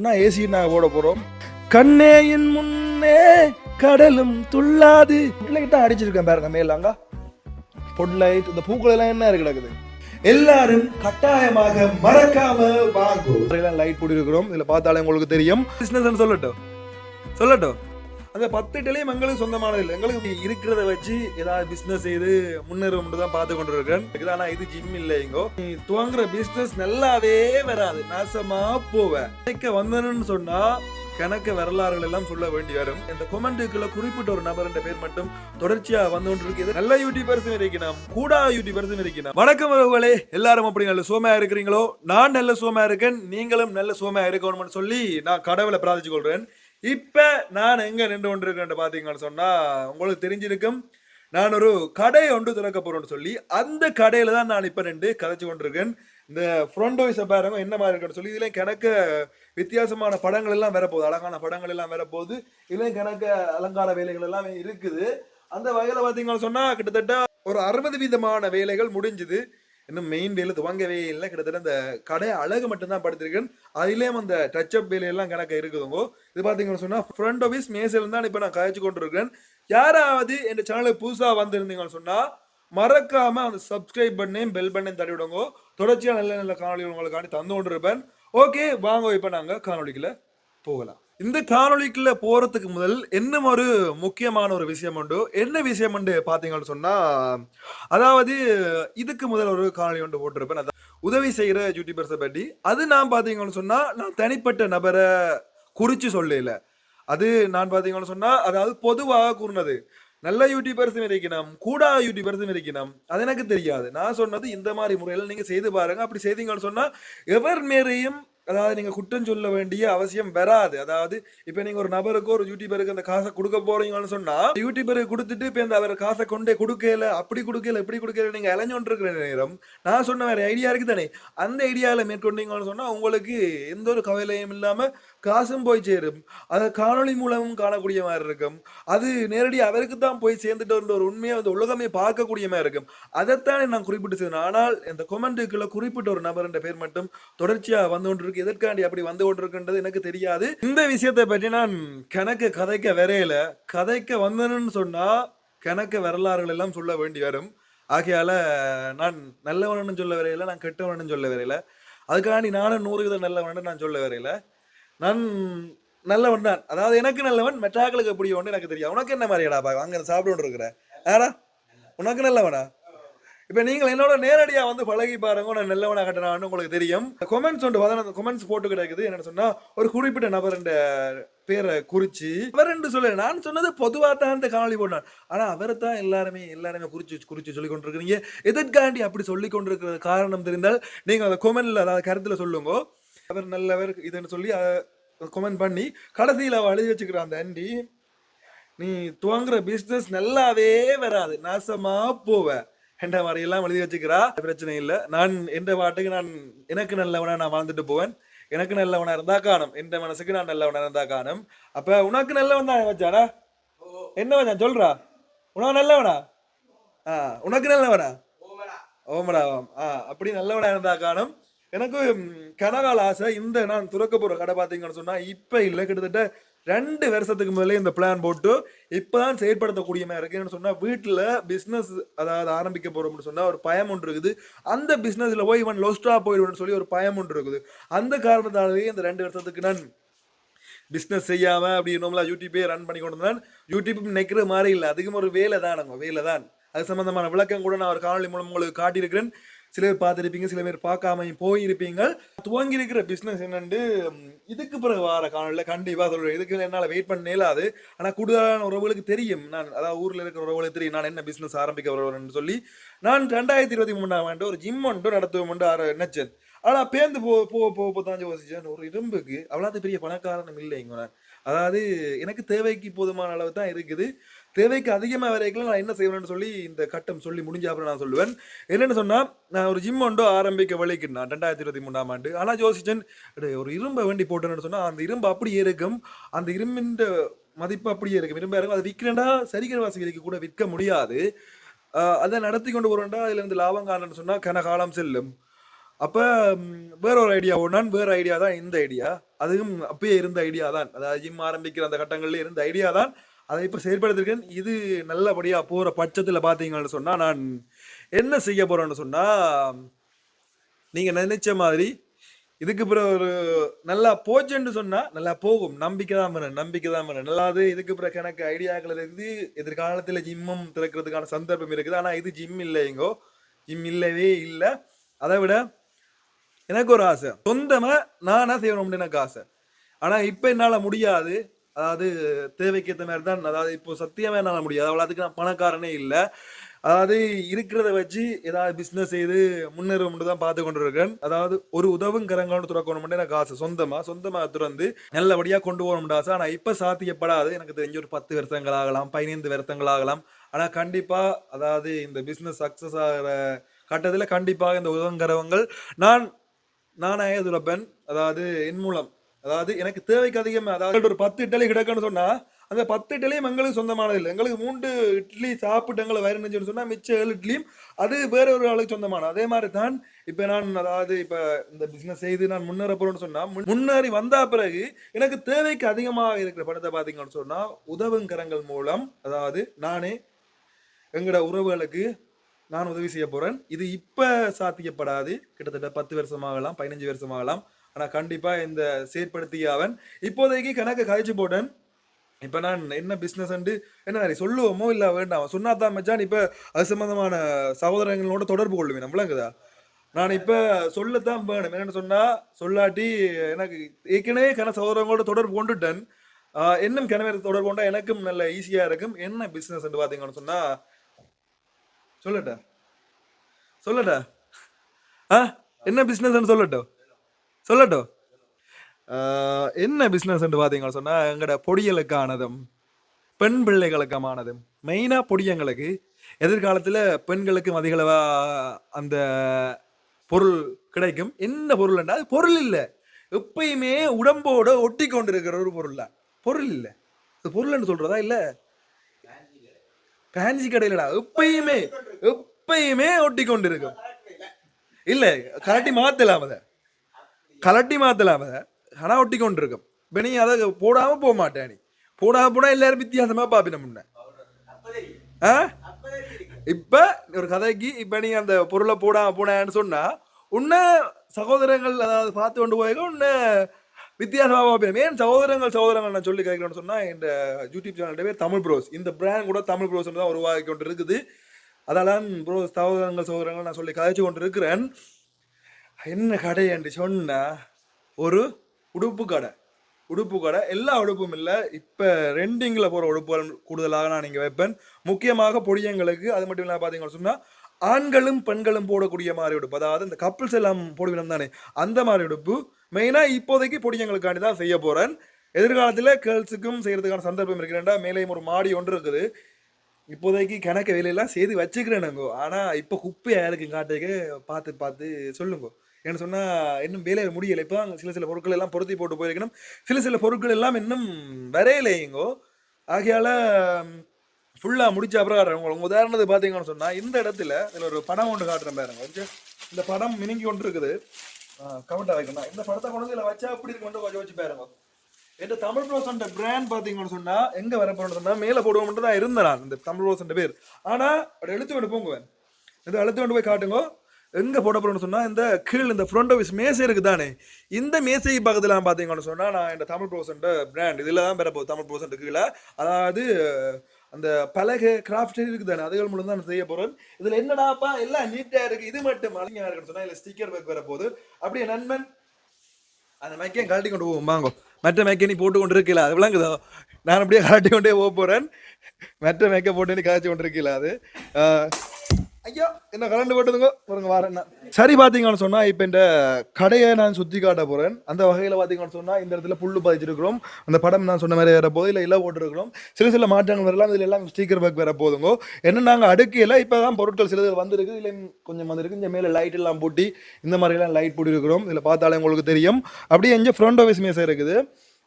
நான் ஏசி நான் போட போறோம். கண்ணேயின் முன்னே கடலும் துள்ளாது. லைட் தான் அடிச்சிருக்கேன் பாருங்க மேலாங்க பொட்லைட் இந்த பூக்கள் எல்லாம் என்ன இருக்கு கிடக்குது? எல்லாரும் கட்டாயமாக மறக்காம வாங்கும் லைட் போட்டு இருக்கிறோம் இதுல பார்த்தாலே உங்களுக்கு தெரியும். பிசினஸ் சொல்லட்டும். சொல்லட்டும். அந்த பத்து டெலியும் எங்களுக்கு சொந்தமானது இல்லை. எங்களுக்கு இருக்கிறத வச்சு ஏதாவது பிசினஸ் செய்து முன்னேறும் தான் பார்த்து கொண்டு இருக்கேன் ஆனா இது ஜிம் இல்லை இங்கோ. நீ துவங்குற பிசினஸ் நல்லாவே வராது. நாசமா போவேன் கிடைக்க வந்தனன்னு சொன்னா கணக்க வரலாறுகள் எல்லாம் சொல்ல வேண்டி வரும். இந்த கொமெண்ட்டுக்குள்ள குறிப்பிட்ட ஒரு நபர் என்ற பேர் மட்டும் தொடர்ச்சியா வந்து கொண்டு இருக்குது நல்ல யூடியூபர்ஸும் இருக்கணும் கூடா யூடியூபர்ஸும் இருக்கணும் வணக்கம் உறவுகளே. எல்லாரும் அப்படி நல்ல சோமையா இருக்கிறீங்களோ? நான் நல்ல சோமையா இருக்கேன். நீங்களும் நல்ல சோமையா இருக்கணும்னு சொல்லி நான் கடவுளை பிரார்த்திச்சு கொள்றேன். இப்ப நான் எங்க நின்று கொண்டிருக்கேன் பாத்தீங்கன்னு சொன்னா உங்களுக்கு தெரிஞ்சிருக்கும். நான் ஒரு கடை ஒன்று திறக்க போறேன்னு சொல்லி அந்த கடையில தான் நான் இப்ப நின்று கதைச்சு கொண்டிருக்கேன். இந்த ஃப்ரண்ட் வைஸை பாருங்க என்ன மாதிரி இருக்குன்னு சொல்லி இதுல கணக்க வித்தியாசமான படங்கள் எல்லாம் வரப்போகுது. அழகான படங்கள் எல்லாம் வரப்போகுது. இதுல கணக்க அலங்கார வேலைகள் எல்லாம் இருக்குது. அந்த வகையில பாத்தீங்கன்னு சொன்னா கிட்டத்தட்ட ஒரு அறுபது விதமான வேலைகள் முடிஞ்சுது. இன்னும் மெயின் வேலை துவங்கவே இல்லை. கிட்டத்தட்ட இந்த கடை அழகு மட்டும்தான் படுத்திருக்கேன் அதுலயும் அந்த டச் அப் வேலையெல்லாம் கணக்கு இருக்குதுங்க. இது பாத்தீங்கன்னு சொன்னால் ஃப்ரண்ட் ஆஃபீஸ் மேசையில் தான் இப்ப நான் கழிச்சு கொண்டு இருக்கேன் யாராவது என் சேனலுக்கு புதுசா வந்திருந்தீங்கன்னு சொன்னா மறக்காம அந்த சப்ஸ்கிரைப் பண்ணையும் பெல் பண்ணையும் தட்டி விடுங்க தொடர்ச்சியா நல்ல நல்ல காணொலி உங்களுக்காண்டி தந்து கொண்டு இருப்பேன் ஓகே வாங்க இப்ப நாங்க காணொலிக்குள்ள போகலாம். இந்த காணொலிக்குள்ள போறதுக்கு முதல் என்ன ஒரு முக்கியமான ஒரு விஷயம் உண்டு? என்ன விஷயம் உண்டு பாத்தீங்கன்னு சொன்னா அதாவது இதுக்கு முதல் ஒரு காணொலி ஒன்று போட்டிருப்பேன். அதான் உதவி செய்யற யூடியூபர்ஸை பற்றி அது நான் பாத்தீங்கன்னு சொன்னா நான் தனிப்பட்ட நபரை குறிச்சு சொல்லல. அது நான் பாத்தீங்கன்னு சொன்னா அதாவது பொதுவாக கூறினது நல்ல யூடியூபர்ஸும் இருக்கணும் கூடா யூடியூபர்ஸும் இருக்கணும். அது எனக்கு தெரியாது. நான் சொன்னது இந்த மாதிரி முறையில் நீங்கள் செய்து பாருங்க. அப்படி செய்தீங்கன்னு சொன்னால் எவர் மேரையும் அதாவது நீங்க குற்றம் சொல்ல வேண்டிய அவசியம் வராது. அதாவது இப்போ நீங்க ஒரு நபருக்கு ஒரு யூடியூபருக்கு அந்த காசை கொடுக்க போறீங்கன்னு சொன்னால் யூடியூபருக்கு கொடுத்துட்டு இப்போ இந்த அவர் காசை கொண்டே கொடுக்கல அப்படி கொடுக்கல இப்படி கொடுக்கல நீங்க இளைஞ்சோண்டு நேரம் நான் சொன்ன வேற ஐடியா இருக்கு தானே. அந்த ஐடியாவில் மேற்கொண்டீங்கன்னு சொன்னால் உங்களுக்கு எந்த ஒரு கவலையும் இல்லாமல் காசும் போய் சேரும். அதை காணொளி மூலமும் காணக்கூடிய மாதிரி இருக்கும். அது நேரடியாக அவருக்கு தான் போய் சேர்ந்துட்டு ஒரு உண்மையை வந்து உலகமே பார்க்கக்கூடிய மாதிரி இருக்கும். அதைத்தானே நான் குறிப்பிட்டு செய்தேன் ஆனால் இந்த கொமெண்ட்டுக்குள்ள குறிப்பிட்ட ஒரு நபர் என்ற பேர் மட்டும் தொடர்ச்சியாக வந்து கொண்டிருக்கு. எதற்காண்டி அப்படி வந்து கொண்டிருக்கின்றது எனக்கு தெரியாது. இந்த விஷயத்தை பற்றி நான் கணக்கு கதைக்க வரையில. கதைக்க வந்தேன்னு சொன்னா கணக்கு வரலாறுகள் எல்லாம் சொல்ல வேண்டி வரும். ஆகையால நான் நல்லவனு சொல்ல வரையில நான் கெட்டவனு சொல்ல வரையில. அதுக்காண்டி நானும் நூறு வித நல்லவனு நான் சொல்ல வரையில. நான் நல்லவன் தான். அதாவது எனக்கு நல்லவன் மெட்டாக்களுக்கு எப்படி ஒன்று எனக்கு தெரியும் உனக்கு என்ன மாதிரியாடா பா அங்க சாப்பிட்டு இருக்கிற? ஆடா உனக்கு நல்லவனா? இப்ப நீங்கள் என்னோட நேரடியா வந்து பழகி பாருங்க. நான் நல்லவனா கட்டினான்னு உங்களுக்கு தெரியும். கொமெண்ட்ஸ் ஒன்று அந்த கொமெண்ட்ஸ் போட்டு கிடக்குது. என்ன சொன்னா ஒரு குறிப்பிட்ட நபர் பேரை குறிச்சு அவர் என்று சொல்ல நான் சொன்னது பொதுவாக தான் இந்த காணொலி போட்டான் ஆனா அவர் தான் எல்லாருமே எல்லாருமே குறிச்சு குறிச்சு சொல்லி கொண்டிருக்கிறீங்க. எதற்காண்டி அப்படி சொல்லி கொண்டிருக்கிற காரணம் தெரிந்தால் நீங்க அந்த கொமெண்ட்ல அதாவது கருத்துல சொல்லுங்க. அவர் நல்லவர் இதுன்னு சொல்லி கொமெண்ட் பண்ணி கடைசியில் அவள் எழுதி வச்சுக்கிற அந்த ஆண்டி நீ துவங்குற பிஸ்னஸ் நல்லாவே வராது. நாசமா போவ. என்ற மாதிரி எல்லாம் எழுதி வச்சுக்கிறா. பிரச்சனை இல்லை. நான் எந்த பாட்டுக்கு நான் எனக்கு நல்லவனா நான் வாழ்ந்துட்டு போவேன். எனக்கு நல்லவனா இருந்தா காணும். எந்த மனசுக்கு நான் நல்லவனா இருந்தா காணும். அப்ப உனக்கு நல்லவன் தான் வச்சாடா என்ன வச்சான் சொல்றா. உனக்கு நல்லவனா? ஆ உனக்கு நல்லவனா? ஓமடா ஆ அப்படி நல்லவனா இருந்தா காணும். எனக்கு ம், கனகால ஆசை. இந்த நான் துறக்க போற கடை பார்த்தீங்கன்னு சொன்னா இப்ப இல்லை. கிட்டத்தட்ட ரெண்டு வருஷத்துக்கு முதல்ல இந்த பிளான் போட்டு இப்போதான் செயற்படுத்தக்கூடிய மாதிரி இருக்குன்னு சொன்னால் வீட்டில் பிஸ்னஸ் அதாவது ஆரம்பிக்க போறோம்னு சொன்னால் ஒரு பயம் ஒன்று இருக்குது. அந்த பிஸ்னஸில் போய் இவன் லோஸ்டாக போயிடுவோம்னு சொல்லி ஒரு பயம் ஒன்று இருக்குது. அந்த காரணத்தாலேயே இந்த ரெண்டு வருஷத்துக்கு நான் பிஸ்னஸ் செய்யாமல் அப்படி நம்மளா யூடியூப்பே ரன் பண்ணி கொண்டு வந்தேன் யூடியூப் நினைக்கிற மாதிரி இல்லை. அதுக்கும் ஒரு வேலை தான் நாங்கள் வேலை தான் அது சம்மந்தமான விளக்கம் கூட நான் ஒரு காணொலி மூலம் உங்களுக்கு காட்டியிருக்கிறேன். சில பேர் பார்த்துருப்பீங்க சில பேர் பார்க்காம போயிருப்பீங்க. துவங்கி இருக்கிற பிஸ்னஸ் என்னன்னு இதுக்கு பிறகு வார காணொலியில் கண்டிப்பாக சொல்கிறேன் இதுக்கு என்னால் வெயிட் பண்ண இயலாது ஆனால் கூடுதலான உறவுகளுக்கு தெரியும். நான் அதாவது ஊரில் இருக்கிற உறவுகளுக்கு தெரியும். நான் என்ன பிஸ்னஸ் ஆரம்பிக்க வருவேன் சொல்லி. நான் ரெண்டாயிரத்தி இருபத்தி மூணாம் ஆண்டு ஒரு ஜிம் ஒன்று நடத்துவோம் ஆர நினைச்சேன் ஆனால் பேந்து போ போ போ தான் யோசிச்சேன். ஒரு இரும்புக்கு அவ்வளோ பெரிய பணக்காரனும் இல்லை இங்கே அதாவது எனக்கு தேவைக்கு போதுமான அளவு தான் இருக்குது. தேவைக்கு அதிகமாக வரைக்கும் நான் என்ன செய்வேன்னு சொல்லி இந்த கட்டம் சொல்லி முடிஞ்ச அப்புறம் நான் சொல்லுவேன். என்னென்னு சொன்னால் நான் ஒரு ஜிம் ஒன்று ஆரம்பிக்க வழிக்கு நான் ரெண்டாயிரத்தி இருபத்தி மூணாம் ஆண்டு. ஆனால் யோசிச்சேன் ஒரு இரும்பை வேண்டி போட்டேன்னு சொன்னால் அந்த இரும்பு அப்படியே இருக்கும். அந்த இரும்பின் மதிப்பு அப்படியே இருக்கும். இரும்பாக இருக்கும். அது விற்கிறேன்டா சரிகிற வாசிகளுக்கு கூட விற்க முடியாது. அதை நடத்தி கொண்டு போறோம்டா அதுல இருந்து லாபம் காணன்னு சொன்னால் கன காலம் செல்லும். அப்போ வேற ஒரு ஐடியா ஒன்றான் வேற ஐடியா தான் இந்த ஐடியா அதுவும் அப்பயே இருந்த ஐடியா தான். அதாவது ஜிம் ஆரம்பிக்கிற அந்த கட்டங்கள்ல இருந்த ஐடியா தான். அதை இப்போ செயற்படுத்திருக்கேன் இது நல்லபடியாக போகிற பட்சத்தில் பார்த்தீங்கன்னு சொன்னால் நான் என்ன செய்ய போகிறேன்னு சொன்னால் நீங்கள் நினைச்ச மாதிரி இதுக்கு பிறகு ஒரு நல்லா போச்சுன்னு சொன்னால் நல்லா போகும். நம்பிக்கை தான் வேணும் நம்பிக்கை தான் வேணும். நல்லாது இதுக்கு பிறகு எனக்கு ஐடியாக்கள் இருக்குது. எதிர்காலத்தில் ஜிம்மும் திறக்கிறதுக்கான சந்தர்ப்பம் இருக்குது. ஆனால் இது ஜிம் இல்லைங்கோ ஜிம் இல்லவே இல்லை. அதை விட எனக்கு ஒரு ஆசை. சொந்தமாக நானாக செய்யணும்னு எனக்கு ஆசை. ஆனால் இப்போ என்னால் முடியாது. அதாவது தேவைக்கேற்ற மாதிரி தான் அதாவது இப்போ சத்தியமே என்னால் முடியாது. அவ்வளோ அதுக்கு நான் பணக்காரனே இல்லை. அதாவது இருக்கிறத வச்சு ஏதாவது பிஸ்னஸ் செய்து முன்னேறும் தான் பார்த்து கொண்டு இருக்கேன் அதாவது ஒரு உதவும் கரங்கள்னு துறக்கணும் எனக்கு ஆசை. சொந்தமா? சொந்தமா துறந்து நல்லபடியா கொண்டு போகணும்னு ஆசை. ஆனா இப்ப சாத்தியப்படாது. எனக்கு தெரிஞ்ச ஒரு பத்து வருஷங்கள் ஆகலாம் பதினைந்து வருஷங்கள் ஆகலாம். ஆனா கண்டிப்பா அதாவது இந்த பிஸ்னஸ் சக்சஸ் ஆகிற கட்டத்தில் கண்டிப்பாக இந்த உதவுங்கிறவங்கள் நான் நானாக துறப்பேன். அதாவது என் மூலம். அதாவது எனக்கு தேவைக்கு அதிகமாக அதாவது ஒரு பத்து இட்லி கிடக்குன்னு சொன்னா அந்த பத்து இட்லியும் எங்களுக்கு சொந்தமானது இல்லை. எங்களுக்கு மூன்று இட்லி சாப்பிட்டு எங்களை வயிறு நெஞ்சுன்னு சொன்னா மிச்சம் ஏழு இட்லியும் அது வேற ஒரு ஆளுக்கு சொந்தமானது அதே மாதிரி தான் இப்போ நான் அதாவது இப்போ இந்த பிசினஸ் செய்து நான் முன்னேற போறேன்னு சொன்னா முன்னேறி வந்தா பிறகு எனக்கு தேவைக்கு அதிகமாக இருக்கிற பணத்தை பார்த்தீங்கன்னு சொன்னா உதவுங்கரங்கள் மூலம் அதாவது நானே எங்களோட உறவுகளுக்கு நான் உதவி செய்ய போறேன். இது இப்ப சாத்தியப்படாது. கிட்டத்தட்ட பத்து வருஷமாகலாம் பதினஞ்சு வருஷமாகலாம். ஆனா கண்டிப்பா இந்த செயற்படுத்திய அவன். இப்போதைக்கு கணக்கு கழிச்சு போட்டேன். இப்ப நான் என்ன பிசினஸ் என்ன மாதிரி சொல்லுவோமோ இல்ல வேண்டாம். சொன்னாதான் மச்சான் இப்ப அது சம்பந்தமான சகோதரங்களோட தொடர்பு கொள்ளுவேன் விளங்குதா? நான் இப்ப சொல்லத்தான் வேணும். என்னன்னு சொன்னா சொல்லாட்டி எனக்கு ஏற்கனவே கன சகோதரங்களோட தொடர்பு கொண்டுட்டேன். இன்னும் கிணவே தொடர்பு கொண்டா எனக்கும் நல்ல ஈஸியா இருக்கும். என்ன பிசினஸ் பாத்தீங்கன்னு சொன்னா சொல்லட்டா? சொல்லட்டா? ஆ என்ன பிஸ்னஸ்ன்னு சொல்லட்டும்? சொல்லட்டும் என்ன என்ன பிஸ்னஸ்ன்னு பார்த்தீங்கன்னு சொன்னால் எங்களோட பொடியலுக்கானதும் பெண் பிள்ளைகளுக்கமானதும் மெயினாக பொடியங்களுக்கு எதிர்காலத்தில் பெண்களுக்கும் அதிகளவா அந்த பொருள் கிடைக்கும். என்ன பொருள்னா அது பொருள் இல்லை. எப்பயுமே உடம்போட ஒட்டி கொண்டு இருக்கிற ஒரு பொருள் தான். பொருள் இல்லை. அது பொருள்னு சொல்றதா இல்லை? ஃபேன்சி கடையிலடா எப்பயுமே எப்பயுமே ஒட்டி கொண்டு இருக்கும் இல்ல கரட்டி மாத்தலாம் அதை. கலட்டி மாத்தலாம் அதை ஒட்டி கொண்டு இருக்கும் இப்ப நீ அதை போடாம போக மாட்டேன் நீ. போடாம போனா எல்லாரும் வித்தியாசமா பாப்பின முன்ன. ஆ? இப்ப ஒரு கதைக்கு இப்ப நீ அந்த பொருளை போடாம போனேன்னு சொன்னா உன்னை சகோதரங்கள் அதாவது பார்த்து கொண்டு போய் உன்னை வித்தியாசமா பார்ப்பேன் ஏன் சகோதரங்கள் சகோதரங்கள் நான் சொல்லி கேட்கணும்னு சொன்னா இந்த யூடியூப் சேனல் பேர் தமிழ் ப்ரோஸ் இந்த பிராண்ட் கூட தமிழ் ப்ரோஸ் தான் உருவாக்கி கொண்டு இருக்குது அதெல்லாம் ப்ரோஸ் சகோதரங்கள் சகோதரங்கள் நான் சொல்லி கதைச்சு கொண்டு இருக்கிறேன் என்ன கடை என்று சொன்னா ஒரு உடுப்பு கடை. உடுப்பு கடை எல்லா உடுப்பும் இல்லை. இப்போ ரெண்டிங்கில் போகிற உடுப்புகள் கூடுதலாக நான் இங்கே வைப்பேன். முக்கியமாக பொடியங்களுக்கு அது மட்டும் இல்லாமல் பார்த்தீங்கன்னு சொன்னால் ஆண்களும் பெண்களும் போடக்கூடிய மாதிரி உடுப்பு. அதாவது இந்த கப்பிள்ஸ் எல்லாம் போடுவினம் தானே? அந்த மாதிரி உடுப்பு. மெயினாக இப்போதைக்கு பொடியங்களுக்காண்டி தான் செய்ய போகிறேன் எதிர்காலத்தில் கேர்ள்ஸுக்கும் செய்கிறதுக்கான சந்தர்ப்பம் இருக்கிறேன்டா மேலேயும் ஒரு மாடி ஒன்று இருக்குது. இப்போதைக்கு கிணக்க வேலையெல்லாம் செய்து வச்சுக்கிறேனுங்கோ ஆனால் இப்போ குப்பையாக இருக்கு காட்டுக்கு பார்த்து பார்த்து சொல்லுங்கோ. ஏன்னு சொன்னால் இன்னும் வேலையில் முடியலை. இப்போ சில சில பொருட்கள் எல்லாம் பொருத்தி போட்டு போயிருக்கணும். சில சில பொருட்கள் எல்லாம் இன்னும் வரையலைங்கோ ஆகையால் ஃபுல்லாக முடிச்ச அப்புறம் காட்டுறேன். உங்களுக்கு உதாரணத்துக்கு பார்த்தீங்கன்னு சொன்னால் இந்த இடத்துல இதில் ஒரு படம் ஒன்று காட்டுறேன் பாருங்க. கொஞ்சம் இந்த படம் மினுங்கி கொண்டு இருக்குது. கமெண்ட் வைக்கணும் இந்த படத்தை கொண்டு வந்து இதில் வச்சா அப்படி இருக்கு கொண்டு கொஞ்சம் வச்சு பாருங்க. இந்த தமிழ் ப்ரோசன்ட பிராண்ட் பார்த்தீங்கன்னு சொன்னால் எங்கே வரப்போன்னு சொன்னால் மேலே போடுவோம்ட்டு தான் இருந்தேன் நான். இந்த தமிழ் ப்ரோசன்ட பேர். ஆனால் அப்படி எழுத்து கொண்டு போங்குவேன் இதை எழுத்து கொண்டு போய் காட்டுங்க. எங்க போட போறோம்னு சொன்னா இந்த கீழ் இந்த ஃப்ரண்ட் ஆஃபீஸ் மேசை இருக்குது தானே இந்த மேசை பக்கத்துல பாத்தீங்கன்னு சொன்னா நான் இந்த தமிழ் ப்ரோசன்ட பிராண்ட் இதுல தான் பெற போகுது தமிழ் ப்ரோசன்ட் கீழே. அதாவது அந்த பலகை கிராஃப்ட் இருக்குது தானே அதுகள் மூலம் தான் நான் செய்ய போறேன். இதுல என்னடாப்பா எல்லாம் நீட்டா இருக்கு இது மட்டும் அழகா இருக்குன்னு சொன்னா இல்ல ஸ்டிக்கர் பேக் வர போகுது அப்படியே நண்பன் அந்த மைக்கையும் கழட்டி கொண்டு போவோம் வாங்கோ. மற்ற மேக்கை நீ போட்டு கொண்டு இருக்கல அது விளங்குதோ? நான் அப்படியே கழட்டி கொண்டே போக போறேன். மற்ற மேக்கை போட்டு நீ கழிச்சு கொண்டு இருக்கல அது ஐயோ என்ன கலண்டு போட்டுதுங்க? பாருங்க வார என்ன. சரி பாத்தீங்கன்னு சொன்னா இப்போ இந்த கடையை நான் சுத்தி காட்ட போறேன். அந்த வகையில பாத்தீங்கன்னு சொன்னா இந்த இடத்துல புல்லு பதிச்சிருக்கிறோம். அந்த படம் நான் சொன்ன மாதிரி வர போது இல்ல இலை போட்டுருக்கிறோம். சில சில மாற்றங்கள் வரலாம். இதுல எல்லாம் ஸ்டீக்கர் பேக் வர போதுங்க. என்ன நாங்க இப்போ இப்பதான் பொருட்கள் சிலது வந்திருக்கு. இல்லை கொஞ்சம் வந்திருக்கு. இந்த மேல லைட் எல்லாம் பூட்டி இந்த மாதிரி எல்லாம் லைட் போட்டிருக்கிறோம் இருக்கிறோம் இதுல பார்த்தாலே உங்களுக்கு தெரியும். அப்படியே எங்க ஃப்ரண்ட் ஆஃபீஸ் மேசை இருக்குது.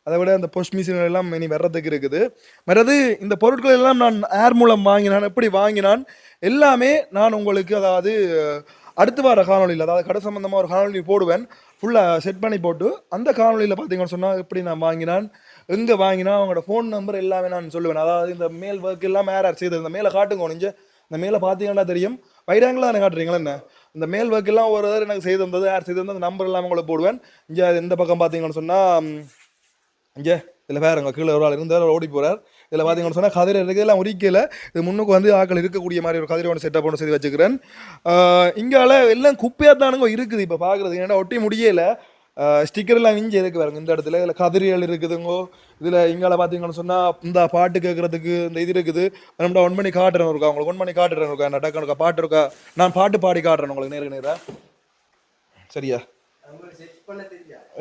அதை விட அந்த போஸ்ட் மிஷின்கள் எல்லாம் இனி வர்றதுக்கு இருக்குது. மற்றது இந்த பொருட்கள் எல்லாம் நான் ஏர் மூலம் வாங்கினான் எப்படி வாங்கினான்? எல்லாமே நான் உங்களுக்கு அதாவது அடுத்து வர காணொலியில் அதாவது கடை சம்மந்தமாக ஒரு காணொலி போடுவேன். ஃபுல்லாக செட் பண்ணி போட்டு அந்த காணொலியில் பார்த்தீங்கன்னு சொன்னால் எப்படி நான் வாங்கினான் எங்கே வாங்கினா அவங்களோட ஃபோன் நம்பர் எல்லாமே நான் சொல்லுவேன். அதாவது இந்த மேல் ஒர்க் எல்லாம் யார் யார் செய்தது இந்த மேலே காட்டுங்க ஒழிஞ்சு. இந்த மேலே பார்த்தீங்கன்னா தெரியும். வைராங்கில் தானே காட்டுறீங்களா என்ன? இந்த மேல் ஒர்க் எல்லாம் ஒரு தடவை எனக்கு செய்து வந்தது யார் செய்து தந்தது அந்த நம்பர் எல்லாம் உங்களுக்கு போடுவேன். இங்கே இந்த பக்கம் பார்த்தீங்கன்னு சொன்னால் இங்கே இதில் வேறுங்க கீழே ஒரு ஆள் இருந்தார் ஓடி போகிறார் இதில் பார்த்தீங்கன்னு சொன்னால் கதிரை இருக்குது எல்லாம் உரிக்கல. இது முன்னுக்கு வந்து ஆட்கள் இருக்கக்கூடிய மாதிரி ஒரு கதிரை ஒன்று செட்டப் ஒன்று செய்து வச்சுக்கிறேன். இங்கால எல்லாம் குப்பையாக தானுங்க இருக்குது இப்போ பார்க்குறது ஏன்னா ஒட்டி முடியல. ஸ்டிக்கர் எல்லாம் இருக்கு எதுக்கு பாருங்க இந்த இடத்துல. இதில் கதிரிகள் இருக்குதுங்கோ. இதில் இங்கால பார்த்தீங்கன்னு சொன்னால் இந்த பாட்டு கேட்குறதுக்கு இந்த இது இருக்குது. நம்மள ஒன் பண்ணி காட்டுறேன் இருக்கா உங்களுக்கு ஒன் பண்ணி காட்டுறேன் இருக்கா நான் டக்கு இருக்கா பாட்டு இருக்கா? நான் பாட்டு பாடி காட்டுறேன் உங்களுக்கு நேருக்கு நேராக சரியா?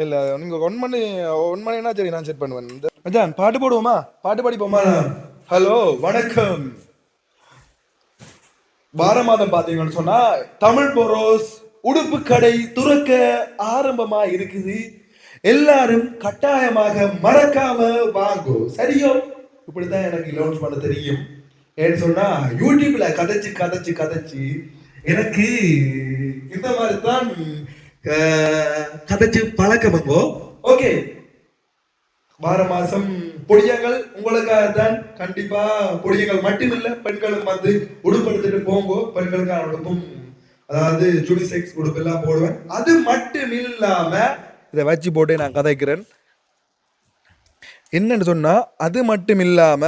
இல்ல நீங்க ஒன் மணி ஒன் மணினா சரி நான் செட் பண்ணுவேன். இந்த மச்சான் பாட்டு போடுவோமா? பாட்டு பாடிப்போமா? ஹலோ வணக்கம். வார மாதம் பாத்தீங்கன்னு சொன்னா தமிழ் போரோஸ் உடுப்பு கடை துறக்க ஆரம்பமா இருக்குது. எல்லாரும் கட்டாயமாக மறக்காம வாங்கோ. சரியோ? இப்படிதான் எனக்கு லான்ச் பண்ண தெரியும். ஏன்னு சொன்னா யூடியூப்ல கதைச்சு கதைச்சு கதைச்சு எனக்கு இந்த மாதிரி தான் அஹ், கதைச்சு பழக்கமங்கோ ஓகே. வார மாசம் பொடியங்கள் உங்களுக்காக தான் கண்டிப்பா பொடியங்கள் மட்டுமில்ல பெண்களும் வந்து உடுப்படுத்திட்டு போங்கோ பெண்களுக்கான உடுப்பும் அதாவது ஜுடி செக்ஸ் உடுப்பு எல்லாம் போடுவேன். அது மட்டும் இல்லாம இதை வச்சு போட்டு நான் கதைக்கிறேன். என்னன்னு சொன்னா அது மட்டும் இல்லாம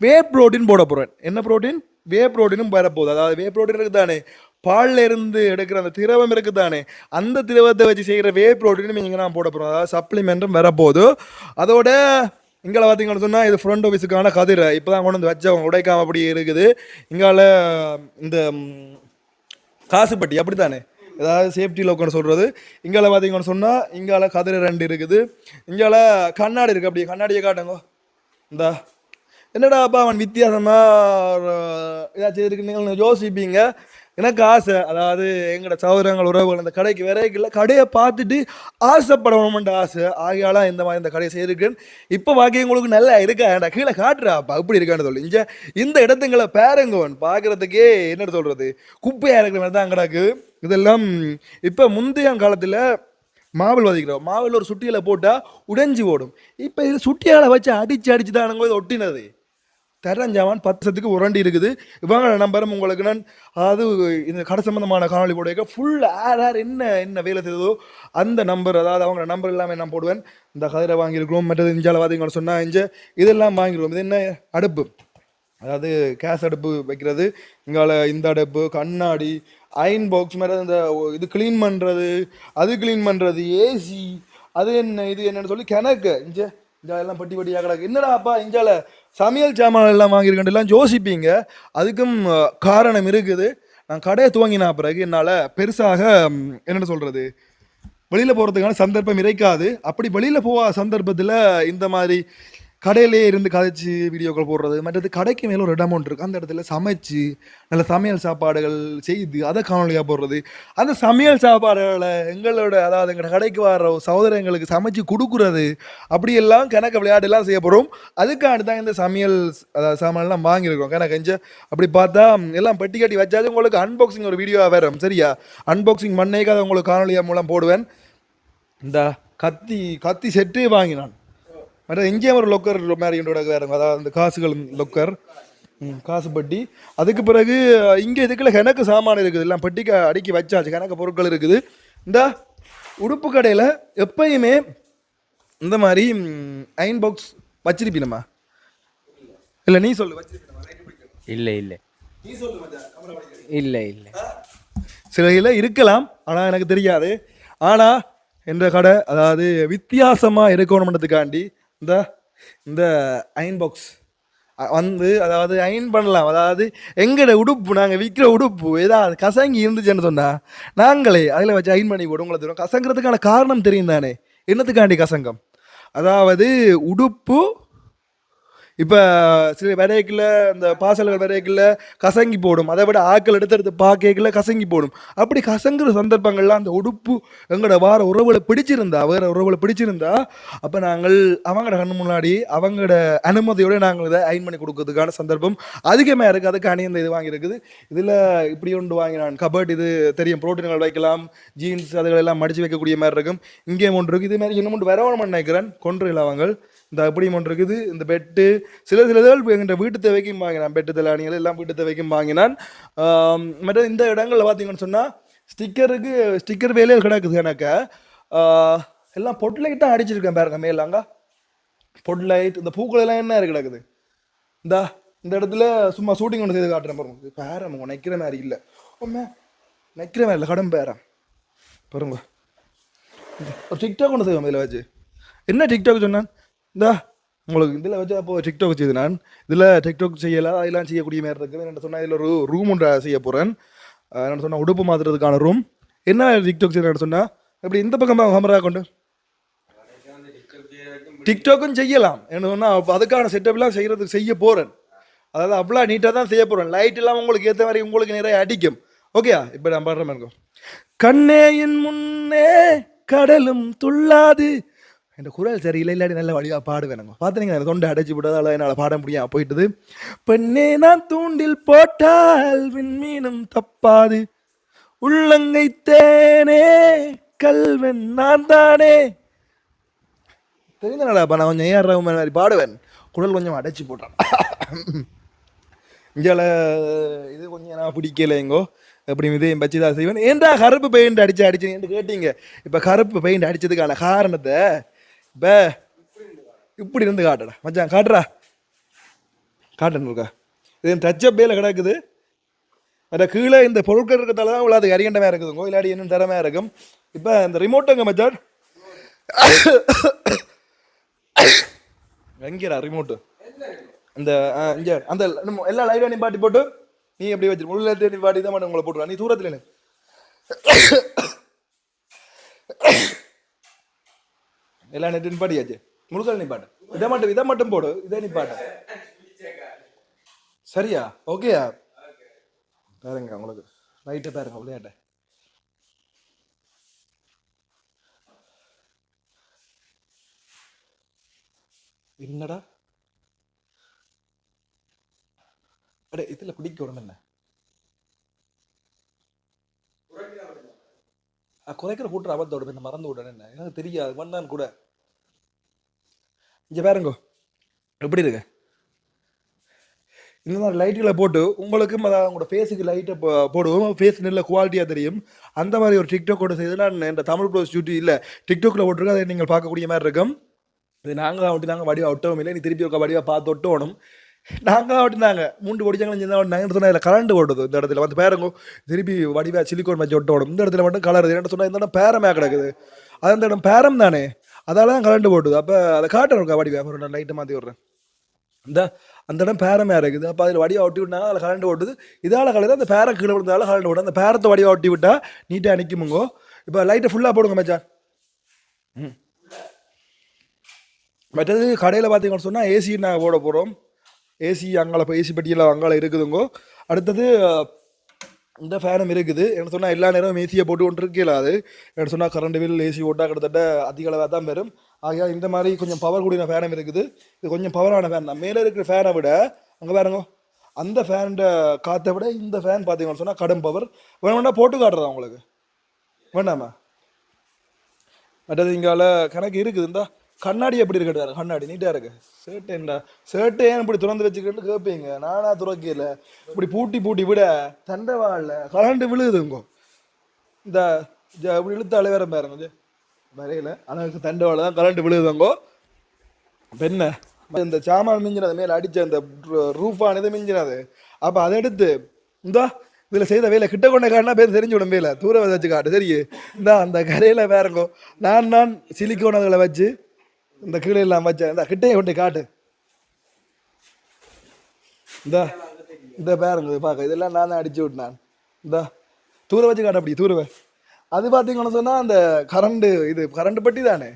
வே ப்ரோட்டீன் போட போறேன். என்ன ப்ரோட்டீன் வே ப்ரோட்டீனும் வரப்போகுது. அதாவது வே ப்ரோட்டீன் இருக்குதானே? பால்ல இருந்து எடுக்கிற அந்த திரவம் இருக்குதானே? அந்த திரவத்தை வச்சு செய்கிற வே புரோட்டீனும் இங்கே நான் போட போகிறோம் அதாவது சப்ளிமெண்ட்டும் வரப்போகுது. அதோட இங்கே பார்த்தீங்கன்னு சொன்னால் இது ஃப்ரண்ட் ஆஃபீஸுக்கான கதிரை. இப்போ தான் கொண்டு வந்து வச்சவங்க உடைக்காம அப்படி இருக்குது. இங்கால இந்த ம், காசுப்பட்டி அப்படித்தானே? ஏதாவது சேஃப்டி லோக்கன்னு சொல்கிறது இங்கால பார்த்தீங்கன்னு சொன்னால் இங்கால கதிரை ரெண்டு இருக்குது. இங்கால கண்ணாடி இருக்குது அப்படி கண்ணாடியை காட்டுங்க. இந்தா. என்னடா அப்பா அவன் வித்தியாசமாக ஏதாச்சும் இருக்கு நீங்கள் யோசிப்பீங்க. எனக்கு ஆசை. அதாவது எங்களோட சகோதரங்கள் உறவுகள் அந்த கடைக்கு விரைக்கல கடையை பார்த்துட்டு ஆசைப்படணும்ன்ற ஆசை. ஆகியாலாம் இந்த மாதிரி இந்த கடையை செய்திருக்கேன் இப்போ பாக்கி உங்களுக்கு நல்லா இருக்கா? கீழே காட்டுறாப்பா இப்படி இருக்கான்னு சொல்லி. இங்கே இந்த இடத்துங்களை பேரங்கவன் பார்க்கறதுக்கே என்ன சொல்கிறது குப்பையாக இருக்கிற மாதிரி தான் கிடக்கு. இதெல்லாம் இப்போ முந்தைய காலத்தில் மாவில் வதக்கிறோம். மாவில் ஒரு சுட்டியில் போட்டால் உடைஞ்சி ஓடும். இப்போ இது சுட்டியால் வச்சு அடித்து அடிச்சு தானுங்க இது ஒட்டினது. தரஞ்சாவான் பத்து சத்துக்கு உரண்டி இருக்குது. இவங்க நம்பரும் உங்களுக்கு நான் அதாவது இந்த கடை சம்பந்தமான காணொலி போடுக்க ஃபுல் ஆர் ஆர் என்ன என்ன வேலை செய்ததோ அந்த நம்பர் அதாவது அவங்க நம்பர் எல்லாமே நான் போடுவேன். இந்த கதிரை வாங்கியிருக்கிறோம் மற்றது இஞ்சால வாதிங்கன்னு சொன்னால் இஞ்ச இதெல்லாம் வாங்கிடுவோம் இது என்ன அடுப்பு? அதாவது கேஸ் அடுப்பு வைக்கிறது இங்கால இந்த அடுப்பு கண்ணாடி அயன் பாக்ஸ் மாதிரி இந்த இது க்ளீன் பண்ணுறது அது க்ளீன் பண்ணுறது ஏசி அது என்ன இது என்னன்னு சொல்லி கிணக்கு. இஞ்ச இஞ்சா எல்லாம் பட்டி பட்டியாக கிடக்கு. என்னடா அப்பா இஞ்சால சமையல் சாமான் எல்லாம் வாங்கியிருக்கேன் எல்லாம் யோசிப்பீங்க? அதுக்கும் காரணம் இருக்குது. நான் கடையை துவங்கினா பிறகு என்னால் பெருசாக என்னென்ன சொல்கிறது வெளியில் போகிறதுக்கான சந்தர்ப்பம் இறைக்காது. அப்படி வெளியில் போக சந்தர்ப்பத்தில் இந்த மாதிரி கடையிலே இருந்து கதைச்சு வீடியோக்கள் போடுறது மற்றது கடைக்கு மேலே ஒரு இடம் இருக்குது அந்த இடத்துல சமைச்சு நல்ல சமையல் சாப்பாடுகள் செய்து அதை காணொலியாக போடுறது. அந்த சமையல் சாப்பாடுகளை எங்களோட அதாவது எங்களோட கடைக்கு வர சகோதரங்களுக்கு சமைச்சு கொடுக்குறது. அப்படியெல்லாம் கணக்கு விளையாட்டுலாம் செய்ய போகிறோம் அதுக்காண்டி தான் இந்த சமையல் அதாவது சாமான்லாம் வாங்கியிருக்கோம். கணக்கு எஞ்ச அப்படி பார்த்தா எல்லாம் பெட்டி கட்டி வச்சாச்சு. உங்களுக்கு அன்பாக்சிங் ஒரு வீடியோவாக வரும் சரியா? அன்பாக்சிங் பண்ணேக்காக உங்களுக்கு காணொலியாக மூலம் போடுவேன். இந்த கத்தி கத்தி செட்டே வாங்கினான். மற்ற எங்கேயும் ஒரு லொக்கர் மாதிரி என்னோட வேற அதாவது அந்த காசுகள் லொக்கர் காசு பட்டி. அதுக்கு பிறகு இங்கே இதுக்குள்ள கணக்கு சாமான் இருக்குது. எல்லாம் பெட்டிக்கு அடுக்கி வச்சாச்சு. கணக்கு பொருட்கள் இருக்குது. இந்த உடுப்பு கடையில் எப்பயுமே இந்த மாதிரி அயன் பாக்ஸ் வச்சிருப்பீனம்மா இல்லை நீ சொல்லு. இல்லை இல்லை. இல்லை இல்லை. சில இதில் இருக்கலாம். ஆனால் எனக்கு தெரியாது. ஆனால் என்ற கடை அதாவது வித்தியாசமாக இருக்கணுன்றதுக்காண்டி இந்த இந்த அயன் பாக்ஸ் வந்து அதாவது அயன் பண்ணலாம். அதாவது எங்கட உடுப்பு நாங்கள் விற்கிற உடுப்பு ஏதாவது கசங்கி இருந்துச்சுன்னு சொன்னால் நாங்களே அதில் வச்சு அயன் பண்ணி போடுவோம். உங்களுக்கு தெரியும். கசங்கிறதுக்கான காரணம் தெரியும் தானே என்னத்துக்காண்டி கசங்கம்? அதாவது உடுப்பு இப்போ சில விதைக்குள்ள இந்த பாசல்கள் விரைக்கில் கசங்கி போடும். அதை விட ஆக்கள் எடுத்து எடுத்து கசங்கி போடும். அப்படி கசங்குற சந்தர்ப்பங்கள்லாம் அந்த உடுப்பு எங்களோட வார உறவுகளை பிடிச்சிருந்தா வேற உறவுகளை பிடிச்சிருந்தா அப்போ நாங்கள் அவங்களோட கண்ணு முன்னாடி அவங்களோட அனுமதியோட நாங்கள் இதை அயன் பண்ணி கொடுக்கறதுக்கான சந்தர்ப்பம் அதிகமாக இருக்குது அதுக்கான இந்த இது வாங்கியிருக்குது. இதில் இப்படி ஒன்று வாங்கினான். கபட் இது தெரியும். புரோட்டீன்கள் வைக்கலாம். ஜீன்ஸ் அதுகளெல்லாம் மடிச்சு வைக்கக்கூடிய மாதிரி இருக்கும். இங்கேயும் ஒன்று இருக்குது இது மாதிரி இன்னும் ஒன்று வரவணும் நினைக்கிறேன் கொன்று அவங்க இந்த அப்படி ஒன்று இருக்குது. இந்த பெட்டு சில சில இதுகள் எங்கிட்ட வீட்டு தேவைக்கும் வாங்கினான். பெட்டு தலானிகள் எல்லாம் வீட்டு தேவைக்கும் வாங்கினான். மற்ற இந்த இடங்களில் பார்த்தீங்கன்னு சொன்னால் ஸ்டிக்கருக்கு ஸ்டிக்கர் வேலையில் கிடக்குது எனக்கு. எல்லாம் பொட்லைட் தான் அடிச்சிருக்கேன் பாருங்க மேலாங்க. பொட்லைட் இந்த பூக்கள் எல்லாம் என்ன கிடக்குது? இந்த இந்த இடத்துல சும்மா ஷூட்டிங் ஒன்று செய்து காட்டுறேன் பாருங்க. பேரம் நிற்கிற மாதிரி இல்லை. உண்மை நிற்கிற மாதிரி இல்லை கடும் பேரம். பாருங்க. ஒரு டிக்டாக் ஒன்று செய்வோம் இதில் வச்சு. என்ன டிக்டாக் சொன்னான்? இந்தா உங்களுக்கு இதில் வச்சு அப்போ டிக்டாக் செய்து நான். இதில் டிக்டாக் செய்யலாம் அதெல்லாம் செய்யக்கூடிய மாதிரி இருக்குது. என்ன சொன்னால் இதில் ஒரு ரூம் ஒன்று செய்ய போகிறேன் என்ன சொன்னால் உடுப்பு மாற்றுறதுக்கான ரூம் என்ன டிக்டாக் செய்யறேன்னு சொன்னால் இப்படி இந்த பக்கம் கேமரா கொண்டு. டிக்டாக்கும் செய்யலாம். என்ன சொன்னால் அப்போ அதுக்கான செட்டப்லாம் செய்கிறதுக்கு செய்ய போகிறேன் அதாவது அவ்வளோ நீட்டாக தான் செய்ய போகிறேன் லைட் எல்லாம் உங்களுக்கு ஏற்ற மாதிரி உங்களுக்கு நிறைய அடிக்கும். ஓகேயா இப்போ நான் பாடுற மாதிரி இருக்கும் கண்ணேயின் முன்னே கடலும் துள்ளாது. இந்த குரல் சரியில்லை இல்லாட்டி நல்ல வழியாக பாடுவேனுங்க பார்த்தீங்கன்னா தொண்டை அடைச்சி விட்டதால என்னால் பாட முடியாது போயிட்டது. பெண்ணே நான் தூண்டில் போட்டால் விண்மீனும் தப்பாது. உள்ளங்கை தேனே கல்வன் நான் தானே. தெரிந்தனடாப்பா நான் கொஞ்சம் ஏஆர் ரகுமான் மாதிரி பாடுவேன். குரல் கொஞ்சம் அடைச்சி போட்டான். இங்கே இது கொஞ்சம் நான் பிடிக்கல எங்கோ. எப்படி இதையும் வச்சு தான் செய்வேன். ஏன்டா கருப்பு பெயிண்ட் அடிச்சு அடிச்சுன்னு கேட்டீங்க. இப்போ கருப்பு பெயிண்ட் அடிச்சதுக்கான காரணத்தை பே. இப்படி இருந்து காட்டுடா. மச்சான் காட்டுறா. காட்டுன்னு இது டச்சப் பேல கிடக்குது. அந்த கீழே இந்த பொருட்கள் இருக்கிறதால தான் அது அரியண்டமாக இருக்குதுங்கோ. இல்லாடி இன்னும் திறமையாக இருக்கும். இப்போ இந்த ரிமோட்டுங்க மச்சான்? எங்கடா ரிமோட்டு இந்த இங்கே. அந்த நம்ம எல்லா நீ பாட்டி போட்டு நீ எப்படி வச்சிரு? முழு நீ பாட்டி தான் மட்டும் உங்களை போட்டுருவா நீ தூரத்துல நில்லு. எல்லா நெட்டு நிப்பாட்டியாச்சு? முழுக்கல் நிப்பாட்டு. இதை மட்டும் இதை மட்டும் போடு இதை நிப்பாட்டு. சரியா? ஓகேயா? பாருங்க உங்களுக்கு. லைட்டை பாருங்க விளையாட்ட. என்னடா? அடே இதில் பிடிக்க உடனே என்ன? குறைக்கிற கூட்டுற அபத்தோட என்ன மறந்து விடணும் என்ன? எனக்கு தெரியாது. வந்தான் கூட. இங்கே பாருங்க. எப்படி இருக்கு? இந்த மாதிரி லைட்டுகளை போட்டு உங்களுக்கும் அதாவது உங்களோட ஃபேஸுக்கு லைட்டை போடுவோம். ஃபேஸ் நல்ல குவாலிட்டியாக தெரியும். அந்த மாதிரி ஒரு டிக்டாக் கூட செய்து இந்த தமிழ் ப்ளஸ் டியூட்டி இல்லை டிக்டாக்ல போட்டிருக்கோம் அதை நீங்கள் பார்க்கக்கூடிய மாதிரி இருக்கும். இது நாங்கள் தான் விட்டு நாங்கள் வடிவாக ஒட்டவும் இல்லை. நீ திருப்பி ஒரு வடிவாக பார்த்து ஒட்டணும். நாங்கள் தான் ஒட்டினாங்க மூண்டு பொடிச்சாங்க நாங்கள் சொன்னால் இதில் கரண்ட் ஓடுது. இந்த இடத்துல வந்து பேரங்கோ திருப்பி வடிவா சிலிக்கோன் வச்சு ஒட்ட ஓடும். இந்த இடத்துல மட்டும் கலர் என்ன சொன்னால் இந்த இடம் பேரமே கிடக்குது. அது அந்த இடம் பேரம் தானே? அதால தான் கரண்ட் ஓடுது அப்போ அதை காட்டுறோம் வடிவா? ஒரு நான் லைட்டை மாற்றி விட்றேன். இந்த அந்த இடம் பேரமே இருக்குது. அப்போ அதில் வடிவா ஒட்டி விட்டாங்க அதில் கரண்ட் ஓட்டுது இதால் கலர் அந்த பேரை கீழே விழுந்தாலும் கரண்ட் ஓடும். அந்த பேரத்தை வடிவா ஒட்டி விட்டா நீட்டாக நிற்குமுங்கோ இப்போ லைட்டை ஃபுல்லாக போடுங்க மச்சான். ம். மற்றது கடையில் பார்த்தீங்கன்னு சொன்னால் ஏசி நாங்கள் போட போகிறோம் ஏசி அங்கால இப்போ ஏசி பெட்டியெல்லாம் அங்கால இருக்குதுங்கோ. அடுத்தது இந்த ஃபேனும் இருக்குது. என்ன சொன்னால் எல்லா நேரமும் ஏசியை போட்டு கொண்டு இருக்கல அது. என்ன சொன்னால் கரண்ட் பில் ஏசி ஓட்டா கிட்டத்தட்ட அதிக அளவாக தான் வரும். ஆகையால் இந்த மாதிரி கொஞ்சம் பவர் கூடின ஃபேனும் இருக்குது. இது கொஞ்சம் பவரான ஃபேன் தான். மேலே இருக்கிற ஃபேனை விட அங்கே பாருங்க அந்த ஃபேனோட காற்றை விட இந்த ஃபேன் பார்த்தீங்கன்னு சொன்னால் கடும் பவர் வேணும்னா போட்டு காட்டுறதா உங்களுக்கு. வேண்டாமா? மற்றது இங்கால கணக்கு இருக்குது இந்த. கண்ணாடி எப்படி இருக்கட்டாரு கண்ணாடி நீட்டா இருக்கு. சேட்டேன்டா சேட்டை ஏன் இப்படி திறந்து வச்சுக்கிட்டு கேட்பீங்க நானா துறக்கல இப்படி பூட்டி பூட்டி விட தண்டை வாழல கரண்ட் விழுகுதுங்கோ இந்த இப்படி இழுத்து வேற பாருங்க. வரையில. ஆனால் தண்டை வாழ தான் கலண்டு விழுகுதுங்கோ இப்ப இந்த சாமான் மிஞ்சினது மேல அடிச்ச அந்த ரூஃபானது மிஞ்சினது. அப்ப அதை எடுத்து இந்தா இதில் செய்த வேலை கிட்ட கொண்ட காட்டினா பேர் தெரிஞ்சு விடும் வேலை. தூர வச்சு காட்டு. சரி. இந்தா அந்த கரையில் வேறங்கோ நான் நான் சிலிக்கோன் அதுகளை வச்சு இந்த கீழே எல்லாம் வச்சேன் இந்த கிட்டையை கொண்டு காட்டு. இந்த இந்த பேருங்க பார்க்க இதெல்லாம் நான் தான் அடிச்சு விட்டேன். இந்த தூர வச்சு காட்டு அப்படி தூரவை. அது பார்த்தீங்கன்னு சொன்னால் அந்த கரண்ட் இது கரண்ட் பட்டி தானே?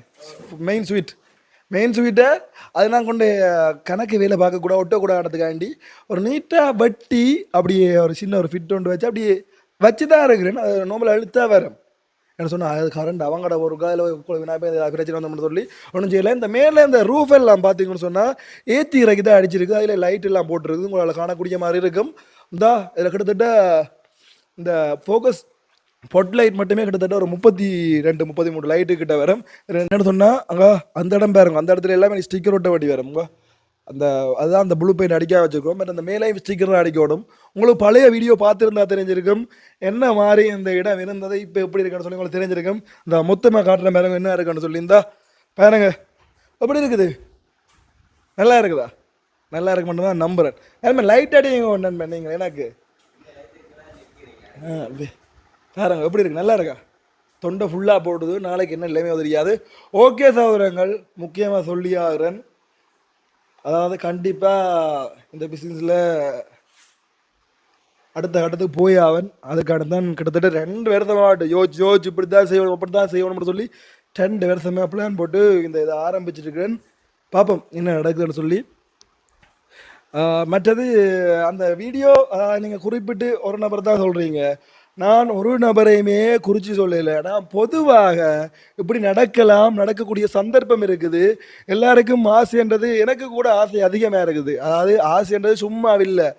மெயின் ஸ்வீட் மெயின் ஸ்வீட்டை அது நான் கொண்டு கணக்கு வேலை பார்க்கக்கூடாது ஒட்டக்கூடாதுக்காண்டி ஒரு நீட்டாக வட்டி அப்படியே ஒரு சின்ன ஒரு ஃபிட் ஒன்று வச்சு அப்படியே வச்சு தான் இருக்கிறேன். அது நோம்பல் அழுத்தா வரும். என்ன சொன்னால் அது கரண்ட் அவங்கட ஒரு காலையில் விநாயகர் பிரச்சனை வந்தோம்னு சொல்லி ஒன்றும் செய்யலை. இந்த மேலே இந்த ரூஃப் எல்லாம் பார்த்தீங்கன்னு சொன்னால் ஏற்றி இறக்கி தான் அடிச்சிருக்கு. அதில் லைட் எல்லாம் போட்டுருக்கு உங்களால் காணக்கூடிய மாதிரி இருக்கும். இந்தா இதில் கிட்டத்தட்ட இந்த ஃபோக்கஸ் பொட் லைட் மட்டுமே கிட்டத்தட்ட ஒரு முப்பத்தி ரெண்டு முப்பத்தி மூணு லைட்டு கிட்ட வரும். என்ன சொன்னால் அங்கே அந்த இடம் பாருங்க. அந்த இடத்துல எல்லாமே ஸ்டிக்கர் ஒட்ட வண்டி வரும். உங்க அந்த அதுதான் அந்த ப்ளூ பெயிண்ட் அடிக்க வச்சுருக்கோம். பட் அந்த மேலேயும் ஸ்டிக்கர் அடிக்கணும். உங்களுக்கு பழைய வீடியோ பார்த்துருந்தா தெரிஞ்சிருக்கும். என்ன மாதிரி இந்த இடம் இருந்தது இப்போ எப்படி இருக்குன்னு சொல்லி உங்களுக்கு தெரிஞ்சிருக்கும். இந்த மொத்தமாக காட்டுற பாருங்க என்ன இருக்குன்னு சொல்லியிருந்தா பாருங்க. எப்படி இருக்குது? நல்லா இருக்குதா? நல்லா இருக்கு மட்டும் தான் நம்புகிறேன் அதுமாதிரி லைட் அடிங்க ஒன்று நீங்கள் எனக்கு. ஆ அப்படி. பாருங்க எப்படி இருக்கு? நல்லா இருக்கா? தொண்டை ஃபுல்லாக போடுது. நாளைக்கு என்ன நிலைமையோ தெரியாது ஓகே சகோதரங்கள் முக்கியமாக சொல்லி ஆகிறேன். அதாவது கண்டிப்பாக இந்த பிஸ்னஸில் அடுத்த கட்டத்துக்கு போய் அவன் அதுக்கான தான் கிட்டத்தட்ட ரெண்டு வருஷமாகட்டும் யோசிச்சு யோசிச்சு இப்படி தான் செய்யணும் இப்படி தான் செய்யணும்னு சொல்லி ரெண்டு வருஷமே பிளான் போட்டு இந்த இதை ஆரம்பிச்சிருக்கிறேன். பார்ப்போம் என்ன நடக்குதுன்னு சொல்லி. மற்றது அந்த வீடியோ நீங்கள் குறிப்பிட்டு ஒரு நபர் தான் சொல்கிறீங்க நான் ஒரு நபரையுமே குறித்து சொல்லலை. நான் பொதுவாக இப்படி நடக்கலாம் நடக்கக்கூடிய சந்தர்ப்பம் இருக்குது. எல்லாருக்கும் ஆசைன்றது எனக்கு கூட ஆசை அதிகமாக இருக்குது. அதாவது ஆசைன்றது சும்மா இல்லை.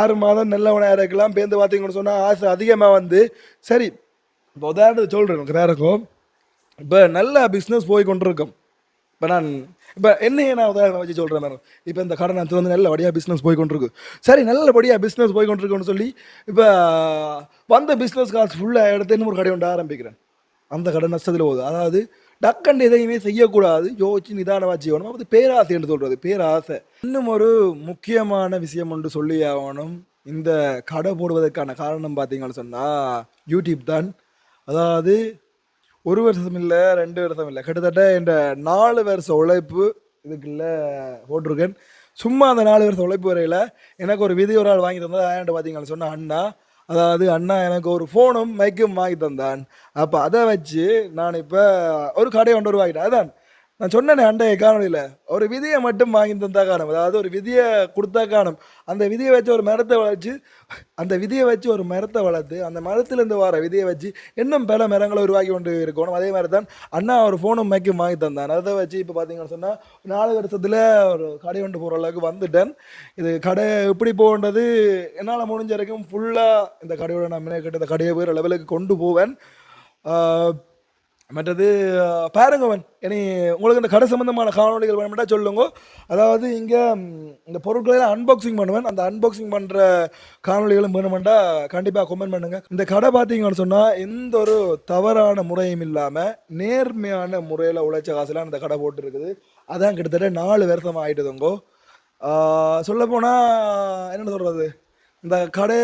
ஆறு மாதம் நல்லவனாக இருக்கலாம் பேருந்து பார்த்தீங்கன்னு சொன்னால் ஆசை அதிகமாக வந்து. சரி இப்போ உதாரணத்துக்கு சொல்கிறேன் இருக்கும். இப்போ நல்ல பிஸ்னஸ் போய் கொண்டிருக்கோம். இப்போ நான் இப்போ என்ன நான் உதாரணம் வச்சு சொல்கிறேன் மேடம். இப்போ இந்த கடை நான் வந்து நல்லபடியாக பிஸ்னஸ் போய் கொண்டிருக்கு சரி நல்லபடியாக பிஸ்னஸ் போய் கொண்டிருக்குன்னு சொல்லி இப்போ வந்த பிஸ்னஸ் காசு ஃபுல்லாக எடுத்து இன்னும் ஒரு கடை ஒன்று ஆரம்பிக்கிறேன். அந்த கடை நஷ்டத்தில் போகுது. அதாவது டக்கண்டு எதையுமே செய்யக்கூடாது. யோசிச்சு நிதானமாக செய்யணும். அது பேராசை என்று சொல்கிறது பேராசை. இன்னும் ஒரு முக்கியமான விஷயம் ஒன்று சொல்லி ஆகணும். இந்த கடை போடுவதற்கான காரணம் பார்த்தீங்கன்னு சொன்னால் யூடியூப் தான். அதாவது ஒரு வருஷம் இல்லை ரெண்டு வருஷம் இல்லை. கிட்டத்தட்ட இந்த நாலு வருஷ உழைப்பு இதுக்குள்ள போட்டிருக்கேன். சும்மா அந்த நாலு வருஷம் உழைப்பு வரையில் எனக்கு ஒரு விதி ஒரு ஆள் வாங்கி தந்தது. ஏன்ட்டு பார்த்தீங்கன்னு சொன்ன அண்ணா. அதாவது அண்ணா எனக்கு ஒரு ஃபோனும் மைக்கும் வாங்கி தந்தான். அப்போ அதை வச்சு நான் இப்போ ஒரு கடையை கொண்டு வருவாங்கிட்டேன் அதான். நான் சொன்னேனே அண்டைய காணொலியில் ஒரு விதியை மட்டும் வாங்கி தந்தா காணும். அதாவது ஒரு விதியை கொடுத்தா காணும். அந்த விதியை வச்சு ஒரு மரத்தை வளர்ச்சி அந்த விதியை வச்சு ஒரு மரத்தை வளர்த்து அந்த மரத்துலேருந்து வர விதியை வச்சு இன்னும் பல மரங்களை உருவாக்கி கொண்டு இருக்கணும். அதே மாதிரி தான் அண்ணா ஒரு ஃபோனும் மேக்கும் வாங்கி தந்தான். அதை வச்சு இப்போ பார்த்தீங்கன்னு சொன்னால் நாலு வருஷத்தில் ஒரு கடை கொண்டு போகிற அளவுக்கு வந்துட்டேன். இது கடை எப்படி போகின்றது என்னால் முடிஞ்ச வரைக்கும் ஃபுல்லாக இந்த கடையோட நான் மினக்கிட்ட இந்த கடையை போகிற லெவலுக்கு கொண்டு போவேன். மற்றது பாருங்கவன் இனி உங்களுக்கு இந்த கடை சம்பந்தமான காணொலிகள் வேணுமெண்டா சொல்லுங்க. அதாவது இங்கே இந்த பொருட்களை அன்பாக்சிங் பண்ணுவேன். அந்த அன்பாக்சிங் பண்ணுற காணொலிகளும் வேணுமெண்டா கண்டிப்பாக கமெண்ட் பண்ணுங்க. இந்த கடை பார்த்தீங்கன்னு சொன்னால் எந்த ஒரு தவறான முறையும் இல்லாமல் நேர்மையான முறையில் உழைச்ச காசுலாம் இந்த கடை போட்டுருக்குது. அதான் கிட்டத்தட்ட நாலு வருஷம் ஆகிட்டுதுங்கோ சொல்லப்போனால் என்ன சொல்கிறது இந்த கடை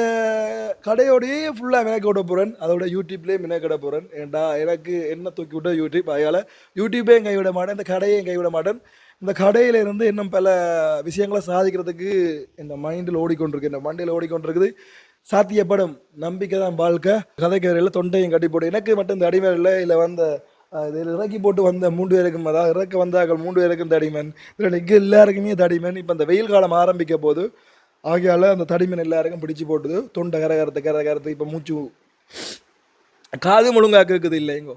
கடையோடையே ஃபுல்லாக வினக்கு விட போகிறேன் அதோட யூடியூப்லேயே மினக்கிட போகிறேன் ஏண்டா எனக்கு என்ன தூக்கி விட்டோ யூடியூப் அதனால் யூடியூப்பே கைவிட மாட்டேன். இந்த கடையையும் கைவிட மாட்டேன். இந்த கடையில் இருந்து இன்னும் பல விஷயங்களை சாதிக்கிறதுக்கு இந்த மைண்டில் ஓடிக்கொண்டிருக்கு. இந்த மண்டியில் ஓடிக்கொண்டிருக்குது. சாத்தியப்படும் நம்பிக்கை தான் வாழ்க்கை. கதைக்கு தொண்டையும் கட்டி போட்டு எனக்கு மட்டும் இந்த அடிமையில் இல்லை. இல்லை வந்த இதில் இறக்கி போட்டு வந்த மூன்று பேருக்கும் அதாவது இறக்க வந்தார்கள் மூன்று பேருக்கும் தடிமன் இதில் இங்கே எல்லாருக்குமே தடிமன் இப்போ இந்த வெயில் காலம் ஆரம்பிக்க போது ஆகையால் அந்த தடிமன் எல்லாருக்கும் பிடிச்சி போட்டுது. தொண்டை கரகரத்து கரகரத்து இப்போ மூச்சு காது முழுங்கா கேட்குது இல்லைங்கோ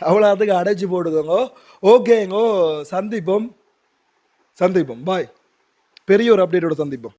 அவ்வளோத்துக்கு அடைச்சி போடுதுங்கோ. ஓகேங்கோ சந்திப்போம். சந்திப்போம். பாய் பெரிய ஒரு அப்டேட்டோட சந்திப்போம்.